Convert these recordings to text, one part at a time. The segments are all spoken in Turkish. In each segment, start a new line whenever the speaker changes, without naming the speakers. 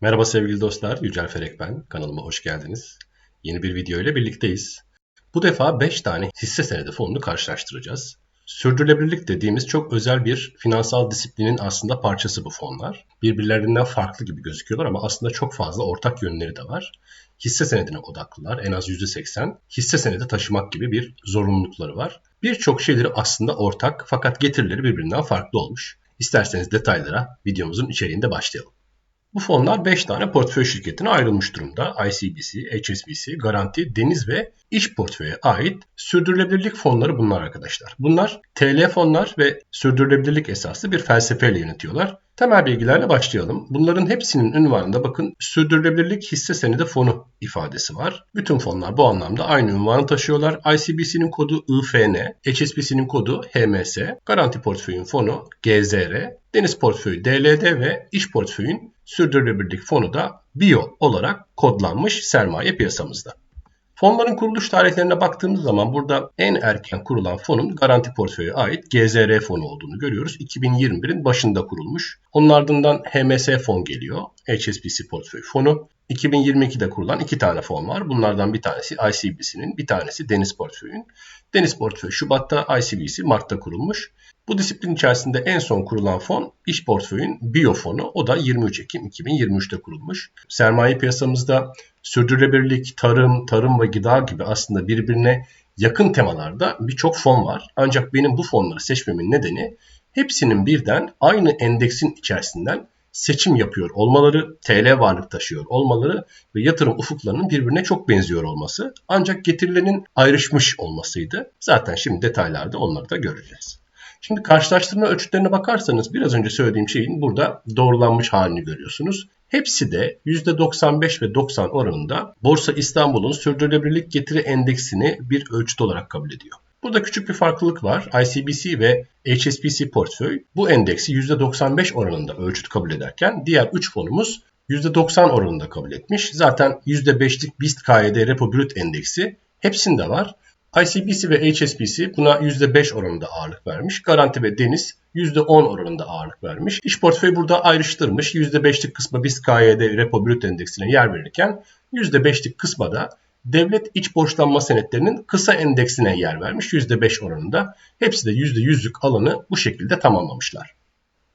Merhaba sevgili dostlar, Yücel Ferek ben. Kanalıma hoş geldiniz. Yeni bir video ile birlikteyiz. Bu defa 5 tane hisse senedi fonunu karşılaştıracağız. Sürdürülebilirlik dediğimiz çok özel bir finansal disiplinin aslında parçası bu fonlar. Birbirlerinden farklı gibi gözüküyorlar ama aslında çok fazla ortak yönleri de var. Hisse senedine odaklılar en az %80. Hisse senedi taşımak gibi bir zorunlulukları var. Birçok şeyleri aslında ortak fakat getirileri birbirinden farklı olmuş. İsterseniz detaylara videomuzun içeriğinde başlayalım. Bu fonlar 5 tane portföy şirketine ayrılmış durumda. ICBC, HSBC, Garanti, Deniz ve İş Portföy'e ait sürdürülebilirlik fonları bunlar arkadaşlar. Bunlar TL fonlar ve sürdürülebilirlik esaslı bir felsefeyle yönetiyorlar. Temel bilgilerle başlayalım. Bunların hepsinin ünvanında bakın sürdürülebilirlik hisse senedi fonu ifadesi var. Bütün fonlar bu anlamda aynı ünvanı taşıyorlar. ICBC'nin kodu IFN, HSBC'nin kodu HMS, Garanti Portföy'ün fonu GZR, Deniz Portföyü DLD ve İş Portföy'ün sürdürülebilirlik fonu da BIO olarak kodlanmış sermaye piyasamızda. Fonların kuruluş tarihlerine baktığımız zaman burada en erken kurulan fonun garanti portföyü ait GZR fonu olduğunu görüyoruz. 2021'in başında kurulmuş. Onun ardından HMS fon geliyor. HSBC portföy fonu. 2022'de kurulan iki tane fon var. Bunlardan bir tanesi ICBC'nin, bir tanesi Deniz Portföy'ün. Deniz Portföy Şubat'ta, ICBC Mart'ta kurulmuş. Bu disiplin içerisinde en son kurulan fon iş portföyün biyo fonu. O da 23 Ekim 2023'te kurulmuş. Sermaye piyasamızda sürdürülebilirlik, tarım, tarım ve gıda gibi aslında birbirine yakın temalarda birçok fon var. Ancak benim bu fonları seçmemin nedeni hepsinin birden aynı endeksin içerisinden seçim yapıyor olmaları, TL varlık taşıyor olmaları ve yatırım ufuklarının birbirine çok benziyor olması. Ancak getirilerinin ayrışmış olmasıydı. Zaten şimdi detaylarda onları da göreceğiz. Şimdi karşılaştırma ölçütlerine bakarsanız biraz önce söylediğim şeyin burada doğrulanmış halini görüyorsunuz. Hepsi de %95 ve 90 oranında Borsa İstanbul'un sürdürülebilirlik getiri endeksini bir ölçüt olarak kabul ediyor. Burada küçük bir farklılık var. ICBC ve HSBC portföy bu endeksi %95 oranında ölçüt kabul ederken diğer 3 fonumuz %90 oranında kabul etmiş. Zaten %5'lik BIST KYD Repo Brüt endeksi hepsinde var. ICBC ve HSBC buna %5 oranında ağırlık vermiş. Garanti ve Deniz %10 oranında ağırlık vermiş. İş portföyü burada ayrıştırmış. %5'lik kısmı BIST KYD Repo Brüt endeksine yer verirken %5'lik kısma da devlet iç borçlanma senetlerinin kısa endeksine yer vermiş %5 oranında. Hepsi de %100'lük alanı bu şekilde tamamlamışlar.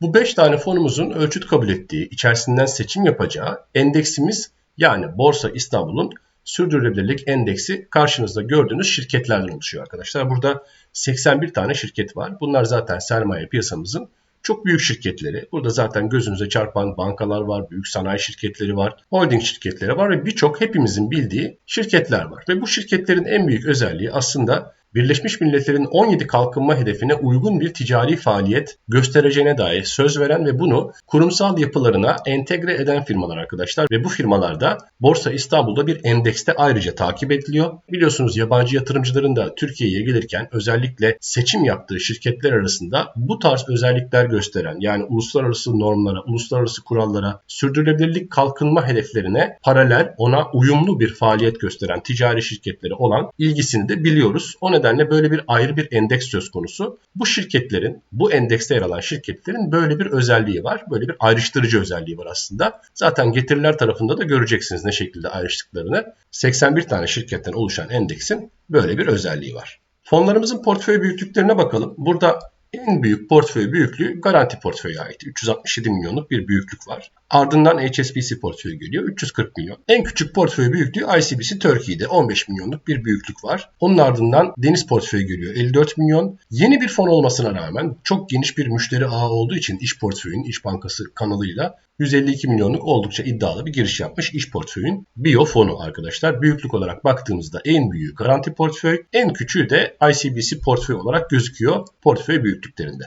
Bu 5 tane fonumuzun ölçüt kabul ettiği, içerisinden seçim yapacağı endeksimiz yani Borsa İstanbul'un sürdürülebilirlik endeksi karşınızda gördüğünüz şirketlerden oluşuyor arkadaşlar. Burada 81 tane şirket var. Bunlar zaten sermaye piyasamızın çok büyük şirketleri. Burada zaten gözünüze çarpan bankalar var, büyük sanayi şirketleri var, holding şirketleri var ve birçok hepimizin bildiği şirketler var. Ve bu şirketlerin en büyük özelliği aslında Birleşmiş Milletler'in 17 kalkınma hedefine uygun bir ticari faaliyet göstereceğine dair söz veren ve bunu kurumsal yapılarına entegre eden firmalar arkadaşlar. Ve bu firmalarda Borsa İstanbul'da bir endekste ayrıca takip ediliyor. Biliyorsunuz yabancı yatırımcıların da Türkiye'ye gelirken özellikle seçim yaptığı şirketler arasında bu tarz özellikler gösteren yani uluslararası normlara, uluslararası kurallara, sürdürülebilirlik kalkınma hedeflerine paralel ona uyumlu bir faaliyet gösteren ticari şirketleri olan ilgisini de biliyoruz. O nedenle böyle bir ayrı bir endeks söz konusu. Bu şirketlerin, bu endekste yer alan şirketlerin böyle bir özelliği var. Böyle bir ayrıştırıcı özelliği var aslında. Zaten getiriler tarafında da göreceksiniz ne şekilde ayrıştıklarını. 81 tane şirketten oluşan endeksin böyle bir özelliği var. Fonlarımızın portföy büyüklüklerine bakalım. Burada en büyük portföy büyüklüğü garanti portföyü ait. 367 milyonluk bir büyüklük var. Ardından HSBC portföyü geliyor 340 milyon. En küçük portföy büyüklüğü ICBC Turkey'de 15 milyonluk bir büyüklük var. Onun ardından Deniz portföyü geliyor 54 milyon. Yeni bir fon olmasına rağmen çok geniş bir müşteri ağı olduğu için iş portföyün, iş Bankası kanalıyla 152 milyonluk oldukça iddialı bir giriş yapmış iş portföyün biyo fonu arkadaşlar. Büyüklük olarak baktığımızda en büyüğü garanti portföy, en küçüğü de ICBC portföy olarak gözüküyor portföy büyüklüklerinde.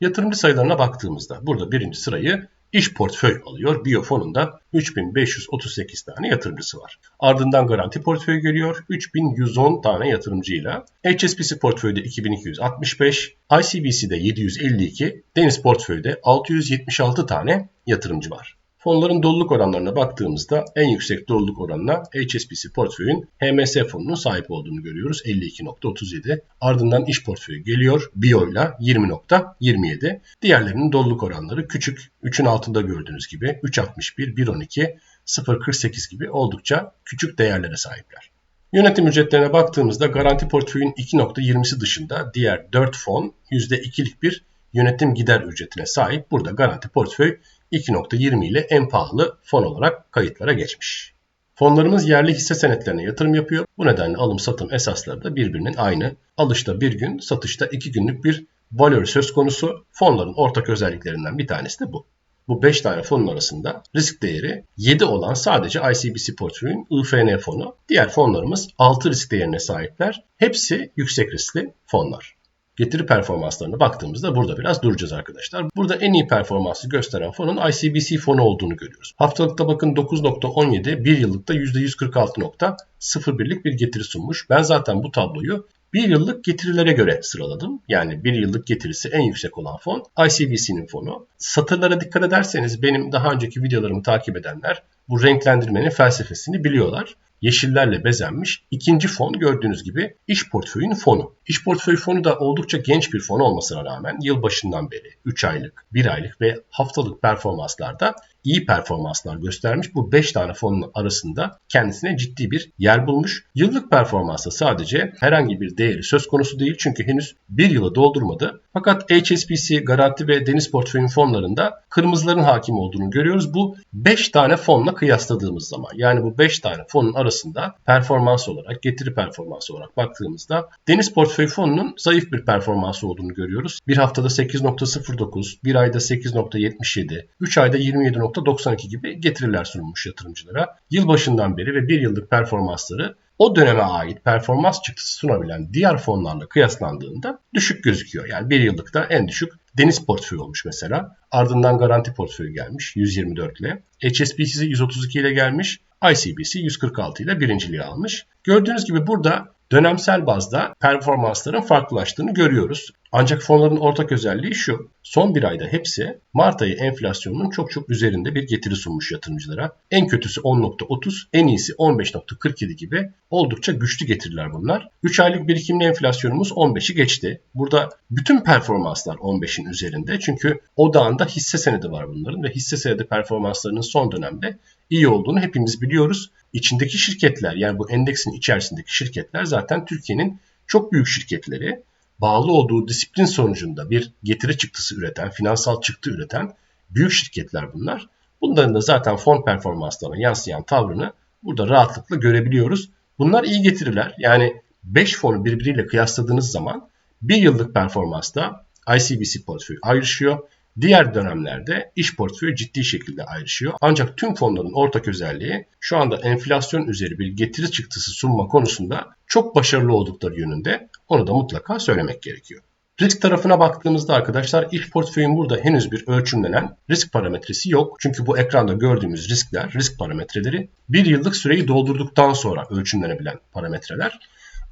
Yatırımcı sayılarına baktığımızda burada birinci sırayı iş portföy alıyor. Biyofon'un 3538 tane yatırımcısı var. Ardından garanti portföy geliyor 3110 tane yatırımcıyla. HSBC portföyde 2265, ICBC'de 752, Deniz portföyde 676 tane yatırımcı var. Fonların doluluk oranlarına baktığımızda en yüksek doluluk oranına HSBC portföyün HMS fonunun sahip olduğunu görüyoruz 52.37. Ardından iş portföyü geliyor BIO ile 20.27. Diğerlerinin doluluk oranları küçük 3'ün altında gördüğünüz gibi 3.61, 1.12, 0.48 gibi oldukça küçük değerlere sahipler. Yönetim ücretlerine baktığımızda garanti portföyün 2.20'si dışında diğer 4 fon %2'lik bir yönetim gider ücretine sahip. Burada garanti portföy 2.20 ile en pahalı fon olarak kayıtlara geçmiş. Fonlarımız yerli hisse senetlerine yatırım yapıyor. Bu nedenle alım satım esasları da birbirinin aynı. Alışta bir gün, satışta iki günlük bir valör söz konusu. Fonların ortak özelliklerinden bir tanesi de bu. Bu 5 tane fonun arasında risk değeri 7 olan sadece ICBC portföyün IFN fonu. Diğer fonlarımız 6 risk değerine sahipler. Hepsi yüksek riskli fonlar getiri performanslarına baktığımızda burada biraz duracağız arkadaşlar. Burada en iyi performansı gösteren fonun ICBC fonu olduğunu görüyoruz. Haftalıkta bakın 9.17, bir yıllıkta %146.01'lik bir getiri sunmuş. Ben zaten bu tabloyu bir yıllık getirilere göre sıraladım. Yani bir yıllık getirisi en yüksek olan fon ICBC'nin fonu. Satırlara dikkat ederseniz benim daha önceki videolarımı takip edenler bu renklendirmenin felsefesini biliyorlar yeşillerle bezenmiş ikinci fon gördüğünüz gibi iş portföyün fonu. İş portföy fonu da oldukça genç bir fon olmasına rağmen yılbaşından beri 3 aylık, 1 aylık ve haftalık performanslarda iyi performanslar göstermiş. Bu 5 tane fonun arasında kendisine ciddi bir yer bulmuş. Yıllık performansta sadece herhangi bir değeri söz konusu değil çünkü henüz bir yılı doldurmadı. Fakat HSBC, Garanti ve Deniz Portföyün fonlarında kırmızıların hakim olduğunu görüyoruz. Bu 5 tane fonla kıyasladığımız zaman yani bu 5 tane fonun arasında performans olarak, getiri performansı olarak baktığımızda Deniz Portföy fonunun zayıf bir performansı olduğunu görüyoruz. Bir haftada 8.09, bir ayda 8.77, 3 ayda 27. %92 gibi getiriler sunulmuş yatırımcılara. Yılbaşından beri ve bir yıllık performansları o döneme ait performans çıktısı sunabilen diğer fonlarla kıyaslandığında düşük gözüküyor. Yani bir yıllıkta en düşük deniz portföyü olmuş mesela. Ardından garanti portföyü gelmiş 124 ile. HSBC 132 ile gelmiş. ICBC 146 ile birinciliği almış. Gördüğünüz gibi burada dönemsel bazda performansların farklılaştığını görüyoruz. Ancak fonların ortak özelliği şu. Son bir ayda hepsi Mart ayı enflasyonunun çok çok üzerinde bir getiri sunmuş yatırımcılara. En kötüsü 10.30, en iyisi 15.47 gibi oldukça güçlü getiriler bunlar. 3 aylık birikimli enflasyonumuz 15'i geçti. Burada bütün performanslar 15'in üzerinde. Çünkü odağında hisse senedi var bunların ve hisse senedi performanslarının son dönemde iyi olduğunu hepimiz biliyoruz. İçindeki şirketler yani bu endeksin içerisindeki şirketler zaten Türkiye'nin çok büyük şirketleri bağlı olduğu disiplin sonucunda bir getiri çıktısı üreten, finansal çıktı üreten büyük şirketler bunlar. Bunların da zaten fon performanslarına yansıyan tavrını burada rahatlıkla görebiliyoruz. Bunlar iyi getiriler. Yani 5 fonu birbiriyle kıyasladığınız zaman bir yıllık performansta ICBC portföyü ayrışıyor. Diğer dönemlerde iş portföyü ciddi şekilde ayrışıyor. Ancak tüm fonların ortak özelliği şu anda enflasyon üzeri bir getiri çıktısı sunma konusunda çok başarılı oldukları yönünde. Onu da mutlaka söylemek gerekiyor. Risk tarafına baktığımızda arkadaşlar iş portföyün burada henüz bir ölçümlenen risk parametresi yok. Çünkü bu ekranda gördüğümüz riskler, risk parametreleri bir yıllık süreyi doldurduktan sonra ölçümlenebilen parametreler.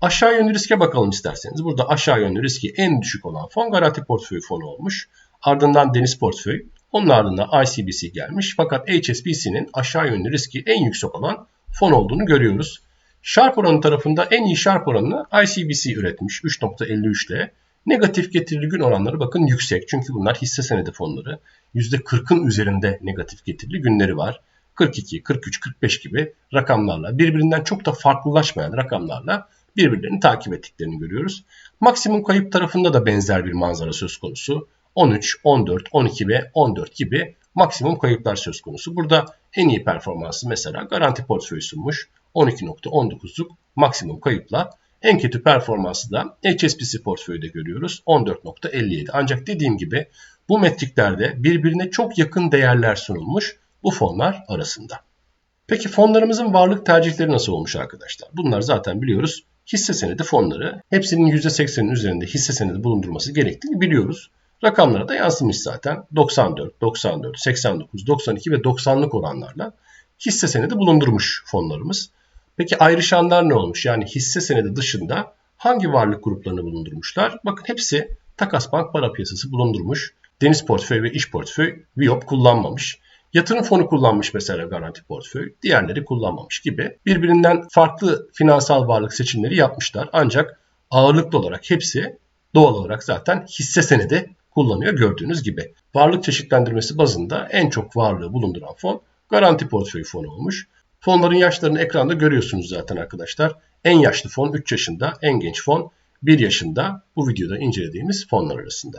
Aşağı yönlü riske bakalım isterseniz. Burada aşağı yönlü riski en düşük olan fon garanti portföyü fonu olmuş. Ardından deniz portföy. Onun ardından ICBC gelmiş. Fakat HSBC'nin aşağı yönlü riski en yüksek olan fon olduğunu görüyoruz. Sharp oranı tarafında en iyi Sharp oranını ICBC üretmiş 3.53 ile. Negatif getirili gün oranları bakın yüksek. Çünkü bunlar hisse senedi fonları. %40'ın üzerinde negatif getirili günleri var. 42, 43, 45 gibi rakamlarla birbirinden çok da farklılaşmayan rakamlarla birbirlerini takip ettiklerini görüyoruz. Maksimum kayıp tarafında da benzer bir manzara söz konusu. 13, 14, 12 ve 14 gibi maksimum kayıplar söz konusu. Burada en iyi performansı mesela garanti portföyü sunmuş. 12.19'luk maksimum kayıpla. En kötü performansı da HSBC portföyde görüyoruz. 14.57. Ancak dediğim gibi bu metriklerde birbirine çok yakın değerler sunulmuş bu fonlar arasında. Peki fonlarımızın varlık tercihleri nasıl olmuş arkadaşlar? Bunlar zaten biliyoruz hisse senedi fonları. Hepsinin %80'in üzerinde hisse senedi bulundurması gerektiğini biliyoruz. Rakamlara da yansımış zaten. 94, 94, 89, 92 ve 90'lık oranlarla hisse senedi bulundurmuş fonlarımız. Peki ayrışanlar ne olmuş? Yani hisse senedi dışında hangi varlık gruplarını bulundurmuşlar? Bakın hepsi Takas Bank para piyasası bulundurmuş. Deniz portföy ve iş portföy VIOP kullanmamış. Yatırım fonu kullanmış mesela garanti portföy, diğerleri kullanmamış gibi birbirinden farklı finansal varlık seçimleri yapmışlar. Ancak ağırlıklı olarak hepsi doğal olarak zaten hisse senedi kullanıyor gördüğünüz gibi. Varlık çeşitlendirmesi bazında en çok varlığı bulunduran fon garanti portföy fonu olmuş. Fonların yaşlarını ekranda görüyorsunuz zaten arkadaşlar. En yaşlı fon 3 yaşında, en genç fon 1 yaşında bu videoda incelediğimiz fonlar arasında.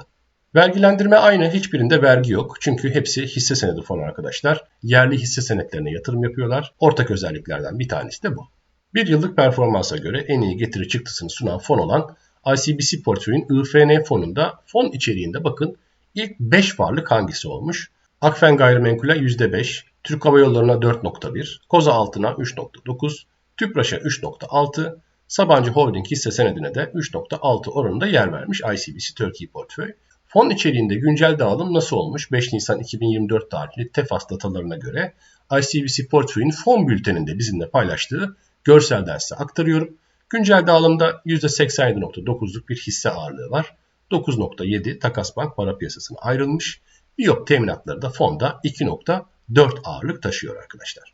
Vergilendirme aynı, hiçbirinde vergi yok. Çünkü hepsi hisse senedi fonu arkadaşlar. Yerli hisse senetlerine yatırım yapıyorlar. Ortak özelliklerden bir tanesi de bu. Bir yıllık performansa göre en iyi getiri çıktısını sunan fon olan ICBC portföyün IFN fonunda fon içeriğinde bakın ilk 5 varlık hangisi olmuş? Akfen Gayrimenkul'e %5, Türk Hava Yolları'na 4.1, Koza Altın'a 3.9, Tüpraş'a 3.6, Sabancı Holding hisse senedine de 3.6 oranında yer vermiş ICBC Turkey portföy. Fon içeriğinde güncel dağılım nasıl olmuş? 5 Nisan 2024 tarihli TEFAS datalarına göre ICBC portföyün fon bülteninde bizimle paylaştığı görselden size aktarıyorum. Güncel dağılımda %87.9'luk bir hisse ağırlığı var. 9.7 Takas Bank para piyasasına ayrılmış. Biyop teminatları da fonda 2.4 ağırlık taşıyor arkadaşlar.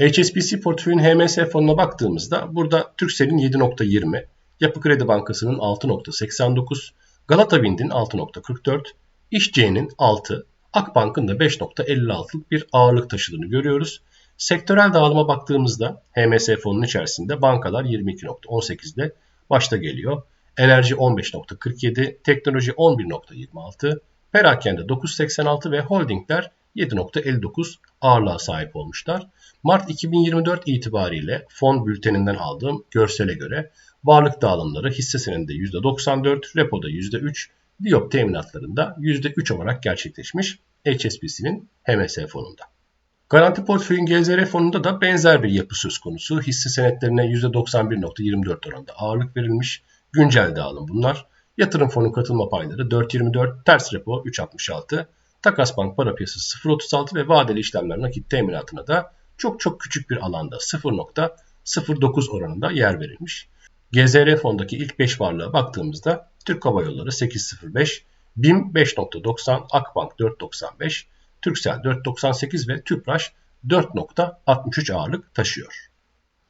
HSBC portföyün HMS fonuna baktığımızda burada Türksel'in 7.20, Yapı Kredi Bankası'nın 6.89, Galata Wind'in 6.44, İşçe'nin 6, Akbank'ın da 5.56'lık bir ağırlık taşıdığını görüyoruz. Sektörel dağılıma baktığımızda HMS fonunun içerisinde bankalar 22.18'de başta geliyor. Enerji 15.47, teknoloji 11.26, perakende 9.86 ve holdingler 7.59 ağırlığa sahip olmuşlar. Mart 2024 itibariyle fon bülteninden aldığım görsele göre varlık dağılımları hisse senedinde %94, repoda %3, Biop teminatlarında %3 olarak gerçekleşmiş HSBC'nin HMS fonunda. Garanti portföyün GZR fonunda da benzer bir yapı söz konusu. Hisse senetlerine %91.24 oranında ağırlık verilmiş. Güncel dağılım bunlar. Yatırım fonu katılma payları 4.24, ters repo 3.66, takas bank para piyasası 0.36 ve vadeli işlemler nakit teminatına da çok çok küçük bir alanda 0.09 oranında yer verilmiş. GZR fondaki ilk 5 varlığa baktığımızda Türk Hava Yolları 8.05, BİM 5.90, Akbank 4.95, Türksel 4.98 ve Tüpraş 4.63 ağırlık taşıyor.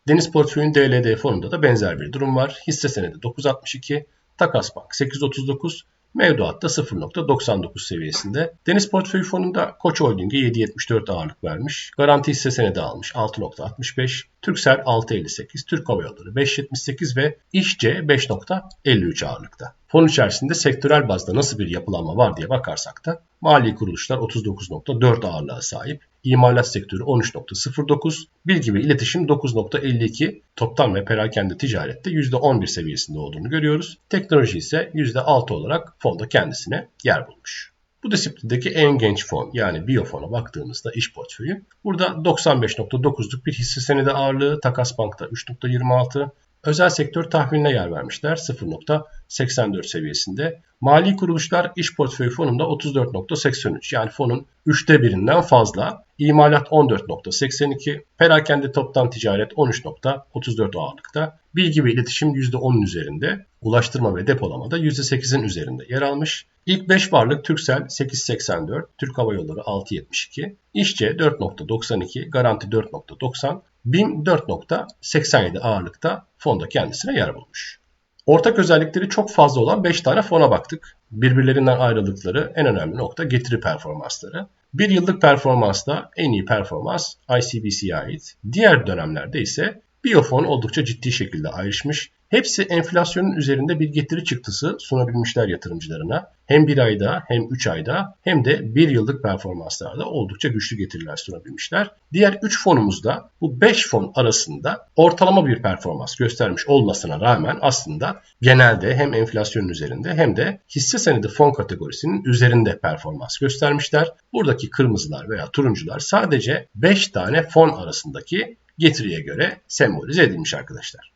Deniz Portföy'ün DLD fonunda da benzer bir durum var. Hisse senedi 9.62, Takas Bank 8.39, Mevduatta 0.99 seviyesinde. Deniz Portföy Fonu'nda Koç Holding'e 7.74 ağırlık vermiş. Garanti hisse senedi almış 6.65. Türksel 6.58, Türk Hava Yolları 5.78 ve İşçe 5.53 ağırlıkta. Fon içerisinde sektörel bazda nasıl bir yapılanma var diye bakarsak da mali kuruluşlar 39.4 ağırlığa sahip, imalat sektörü 13.09, bilgi ve iletişim 9.52, toptan ve perakende ticarette %11 seviyesinde olduğunu görüyoruz. Teknoloji ise %6 olarak fonda kendisine yer bulmuş. Bu disiplindeki en genç fon yani biyofona baktığımızda iş portföyü. Burada 95.9'luk bir hisse senedi ağırlığı, Takas Bank'ta 3.26, Özel sektör tahmiline yer vermişler 0.84 seviyesinde. Mali kuruluşlar iş portföyü fonunda 34.83 yani fonun 3'te birinden fazla. İmalat 14.82, perakende toptan ticaret 13.34 ağırlıkta. Bilgi ve iletişim %10'un üzerinde, ulaştırma ve depolamada %8'in üzerinde yer almış. İlk 5 varlık Türksel 8.84, Türk Hava Yolları 6.72, İşçe 4.92, Garanti 4.90, BİM 4.87 ağırlıkta fonda kendisine yer bulmuş. Ortak özellikleri çok fazla olan 5 tane fona baktık. Birbirlerinden ayrıldıkları en önemli nokta getiri performansları. Bir yıllık performansta en iyi performans ICBC'ye ait. Diğer dönemlerde ise Biofon oldukça ciddi şekilde ayrışmış Hepsi enflasyonun üzerinde bir getiri çıktısı sunabilmişler yatırımcılarına. Hem bir ayda hem üç ayda hem de bir yıllık performanslarda oldukça güçlü getiriler sunabilmişler. Diğer üç fonumuzda bu beş fon arasında ortalama bir performans göstermiş olmasına rağmen aslında genelde hem enflasyonun üzerinde hem de hisse senedi fon kategorisinin üzerinde performans göstermişler. Buradaki kırmızılar veya turuncular sadece 5 tane fon arasındaki getiriye göre sembolize edilmiş arkadaşlar.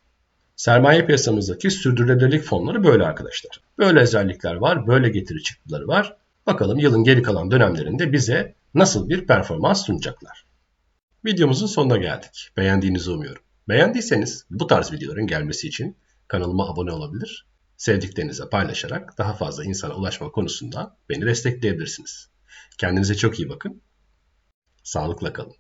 Sermaye piyasamızdaki sürdürülebilirlik fonları böyle arkadaşlar. Böyle özellikler var, böyle getiri çıktıları var. Bakalım yılın geri kalan dönemlerinde bize nasıl bir performans sunacaklar. Videomuzun sonuna geldik. Beğendiğinizi umuyorum. Beğendiyseniz bu tarz videoların gelmesi için kanalıma abone olabilir, sevdiklerinize paylaşarak daha fazla insana ulaşma konusunda beni destekleyebilirsiniz. Kendinize çok iyi bakın. Sağlıkla kalın.